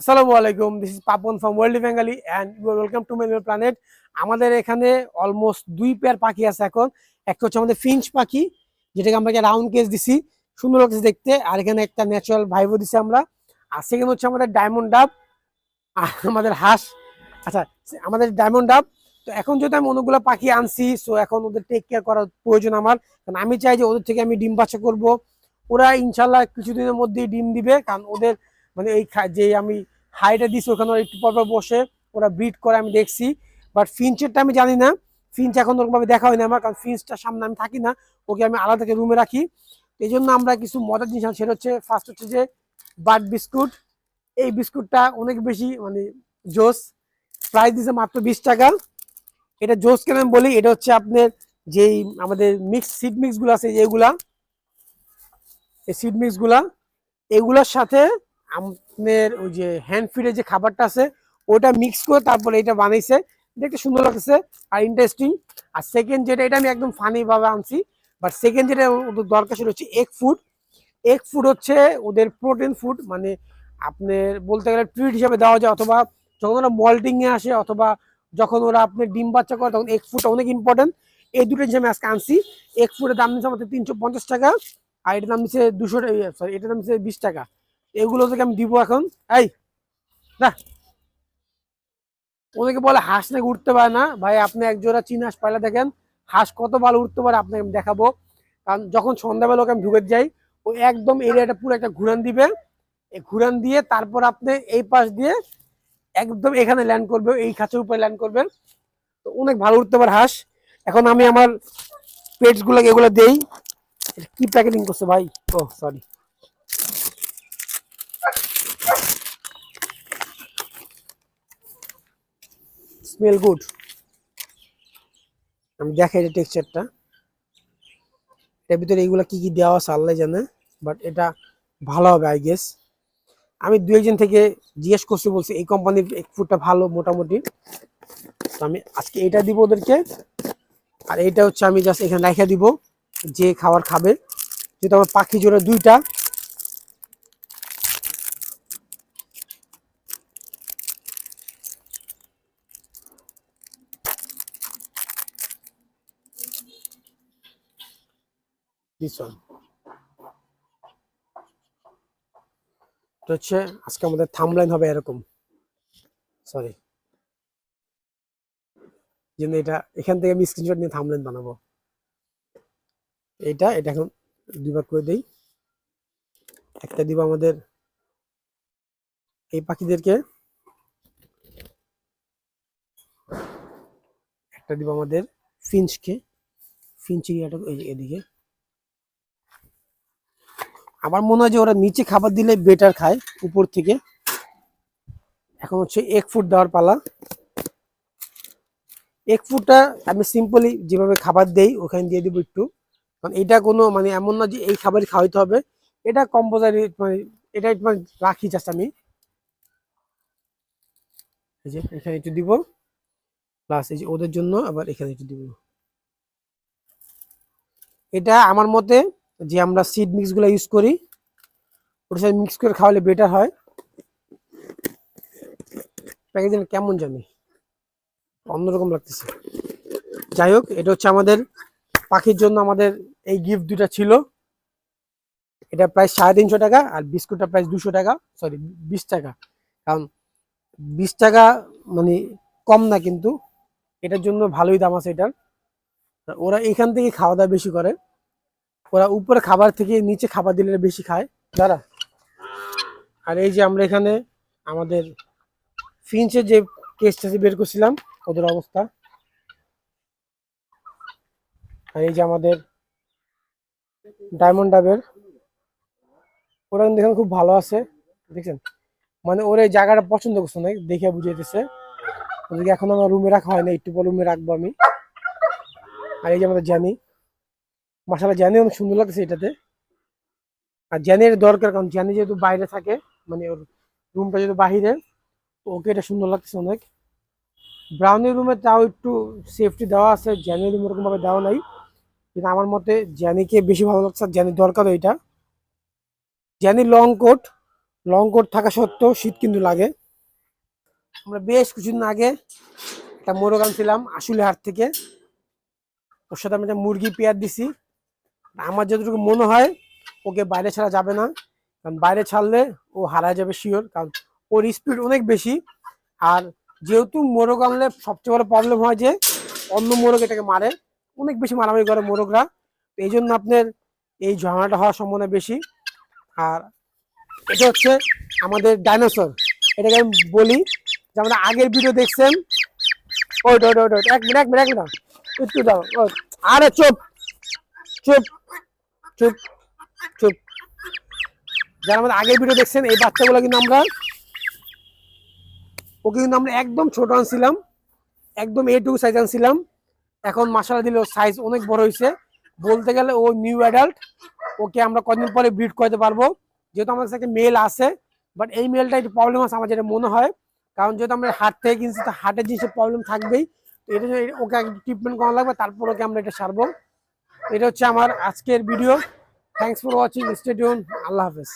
আসসালামু আলাইকুম this is Papan from world Bengali and you are welcome to my planet আমাদের এখানে almost দুই পেয়ার পাখি আছে এখন। একটা হচ্ছে আমাদের ফিঞ্চ পাখি, যেটাকে আমরা রাউন্ড কেস দিছি, সুন্দর লাগছে দেখতে। আর এখানে একটা ন্যাচারাল ভাইবো দিছি আমরা। আর সেখানে হচ্ছে আমাদের ডায়মন্ড ডাব আর আমাদের হাঁস। আচ্ছা আমাদের ডায়মন্ড ডাব তো এখন যেহেতু আমি অনেকগুলো পাখি আনছি সো এখন ওদের টেক কেয়ার করার প্রয়োজন আমার। কারণ আমি চাই যে ওদের থেকে আমি ডিম বাচ্চা করব। ওরা ইনশাল্লাহ কিছুদিনের মধ্যেই ডিম দিবে, কারণ ওদের মানে এই যে আমি হাইটা দিছি, ওখানে একটু পর পর বসে ওরা ব্রিড করে আমি দেখছি। বাট ফিঞ্চেরটা আমি জানি না। ফিঞ্চ এখন ওরকমভাবে দেখা হয় না আমার, কারণ ফিঞ্চটার সামনে আমি থাকি না। ওকে আমি আলাদা রুমে রাখি। এই জন্য আমরা কিছু মজার জিনিস। সেটা হচ্ছে ফার্স্ট হচ্ছে যে বাট বিস্কুট। এই বিস্কুটটা অনেক বেশি মানে জোস। প্রাইস দিছে মাত্র বিশ টাকা। এটা জোস কেন আমি বলি? এটা হচ্ছে আপনার যেই আমাদের মিক্স সিড মিক্সগুলো আছে যেগুলা এই সিড মিক্সগুলা। এগুলোর সাথে আপনার ওই যে হ্যান্ড ফিডের যে খাবারটা আছে, ওটা মিক্স করে তারপরে এটা বানাইছে। দেখতে সুন্দর লাগছে আর ইন্টারেস্টিং আর সেকেন্ড যেটা, এটা আমি একদম ফানি ভাবে আনছি বাট সেকেন্ড যেটা ওদের দরকার সেটা হচ্ছে এগ ফুড এগ ফুড হচ্ছে ওদের প্রোটিন ফুড মানে আপনার বলতে গেলে ট্রিট হিসাবে দেওয়া যায়, অথবা যখন ওরা মল্টিং এ আসে, অথবা যখন ওরা আপনার ডিম বাচ্চা করে, তখন এগ ফুডটা অনেক ইম্পর্টেন্ট এই দুটো জিনিস আমি আজকে আনছি। এগ ফুডের দাম নিচ্ছে আমাদের তিনশো পঞ্চাশ টাকা, আর এটার দাম নিচ্ছে দুশো সরি এটার দাম নিচ্ছে বিশ টাকা। এগুলো থেকে আমি দিব এখন। এই না ওদেরকে বলে হাঁস নাকি উঠতে পারে না। ভাই, আপনি এক জোড়া চীন হাঁস পাইলে দেখেন, হাঁস কত ভালো উঠতে পারে, আপনাকে আমি দেখাবো। কারণ যখন সন্ধ্যাবেলা ওকে আমি ঢুকে যাই, ও একদম এরিয়াটা পুরো একটা ঘুরান দিবে। এই ঘুরান দিয়ে তারপর আপনি এই পাশ দিয়ে একদম এখানে ল্যান্ড করবে, এই খাঁচের উপরে ল্যান্ড করবে। তো অনেক ভালো উঠতে পারে হাঁস। এখন আমি আমার পেটস গুলোকে এগুলো দেই। কি প্যাকেটিং করছে ভাই? ও সরি স্মেল গুড আমি দেখাই এটা টেক্সচারটা এটার ভিতরে এইগুলা কি কি দেওয়া আছে আল্লাহ জানে বাট এটা ভালো হবে আই গেস আমি দু একজন থেকে জিজ্ঞেস করছি, বলছি, এই কোম্পানির এক ফুডটা ভালো মোটামুটি? তো আমি আজকে এটা দিব ওদেরকে, আর এইটা হচ্ছে আমি জাস্ট এখানে রেখে দিব, যে খাবার খাবে। যেহেতু আমার পাখি জোড়া দুইটা দিস ওয়ান হচ্ছে, আজকে আমাদের থামলাইন হবে এরকম। সরি যেন এটা, এখান থেকে আমি স্ক্রিনশট নিয়ে থামলাইন বানাবো। এইটা, এটা এখন দুই করে দেই। একটা দিব আমাদের এই পাখিদেরকে। একটা দিব আমাদের ফিঞ্চকে ফিঞ্চ এরিয়াটা এদিকে। আমার মনে হয় যে ওরা নিচে খাবার দিলে বেটার খায়, উপর থেকে। এখন হচ্ছে এক ফুট দেওয়ার পালা। এক ফুটটা আমি সিম্পলি যেভাবে খাবার দেই, ওখানে দিয়ে দিব একটু। কারণ এটা কোনো মানে এমন না যে এই খাবারই খাওয়াইতে হবে। এটা কম্পোজারি মানে এটা একটু মানে রাখি জাস্ট আমি। এই যে এখানে একটু দিব। প্লাস এই যে ওদের জন্য আবার এখানে একটু দিব। এটা আমার মতে যে আমরা সিড মিক্সগুলো ইউজ করি ওটার সাথে মিক্স করে খাওয়ালে বেটার হয়। প্যাকেজিং কেমন জানি? অন্যরকম লাগতেছে। যাই হোক, এটা হচ্ছে আমাদের পাখির জন্য আমাদের এই গিফট দুটা ছিল। এটা প্রায় সাড়ে তিনশো টাকা আর বিস্কুটটা প্রায় দুশো টাকা সরি বিশ টাকা। কারণ বিশ টাকা মানে কম না কিন্তু, এটার জন্য ভালোই দাম আছে এটার। ওরা এখান থেকে খাওয়া দাওয়া বেশি করে। ওরা উপরে খাবার থেকে নিচে খাবার দিলে বেশি খায়। দাঁড়া। আর এই যে আমরা এখানে আমাদের ফিঞ্চের যে কেসটা বের করছিলাম, ওদের অবস্থা। আর এই যে আমাদের ডায়মন্ড ডাবের, ওরা কিন্তু এখানে খুব ভালো আছে, দেখছেন? মানে ওরা এই জায়গাটা পছন্দ করছে না, দেখে বুঝাইতেছে। ওদেরকে এখন আমার রুমে রাখা হয় না একটু পর রুমে রাখব আমি। আর এই যে আমাদের জানি মাসালা জানি অনেক সুন্দর লাগছে এটাতে। আর জ্যানের দরকার, কারণ জ্যানি যেহেতু বাইরে থাকে মানে ওর রুমটা যেহেতু বাহিরে ওকে এটা সুন্দর লাগছে অনেক। ব্রাউনি রুমে তাও একটু সেফটি দেওয়া আছে জ্যানি রুম ওরকম ভাবে দেওয়া নাই। কিন্তু আমার মতে জ্যানিকে বেশি ভালো লাগছে, আর জ্যানির দরকার এটা। Jenny long coat long coat থাকা সত্ত্বেও শীত কিন্তু লাগে। আমরা বেশ কিছুদিন আগে একটা মোরগ আনছিলাম আশুলি হাট থেকে। ওর সাথে আমি একটা মুরগি পেয়ার দিছি। আমার যতটুকু মনে হয় ওকে বাইরে ছাড়া যাবে না। কারণ বাইরে ছাড়লে ও হারায় যাবে শিওর কারণ ওর স্পিড অনেক বেশি। আর যেহেতু মোরগ আনলে সবচেয়ে বড় প্রবলেম হয় যে অন্য মোরগ এটাকে মারে। অনেক বেশি মারামারি করে মোরগরা। এই জন্য আপনার এই ঝামেলাটা হওয়ার সম্ভাবনা বেশি। আর এটা হচ্ছে আমাদের ডাইনোসর এটাকে আমি বলি যে আমরা আগের ভিডিও দেখছেন। ওইট ওইট ওইট, এক মিনিট এক মিনিট এক মিনিট। একটু দাও আরে চুপ চুপ। চুপ চুপ। যারা আমাদের আগের ভিডিও দেখছেন, এই বাচ্চাগুলো কিন্তু আমরা ওকে কিন্তু আমরা একদম ছোট আনছিলাম। একদম এটুকু সাইজ আনছিলাম। এখন মাসালা দিলে ওর সাইজ অনেক বড় হয়েছে। বলতে গেলে ও নিউ অ্যাডাল্ট ওকে আমরা কদিন পরে ব্রিড করতে পারব। যেহেতু আমাদের কাছে মেল আছে বাট এই মেলটা একটু প্রবলেম আছে আমার যেটা মনে হয়। কারণ যেহেতু আমরা হাট থেকে কিনছি, তো হাটের জিনিসের প্রবলেম থাকবেই। তো এটা ওকে ট্রিটমেন্ট করা লাগবে, তারপর ওকে আমরা এটা সারবো। এটা হচ্ছে আমার আজকের video thanks for watching stadium আল্লাহ হাফেজ।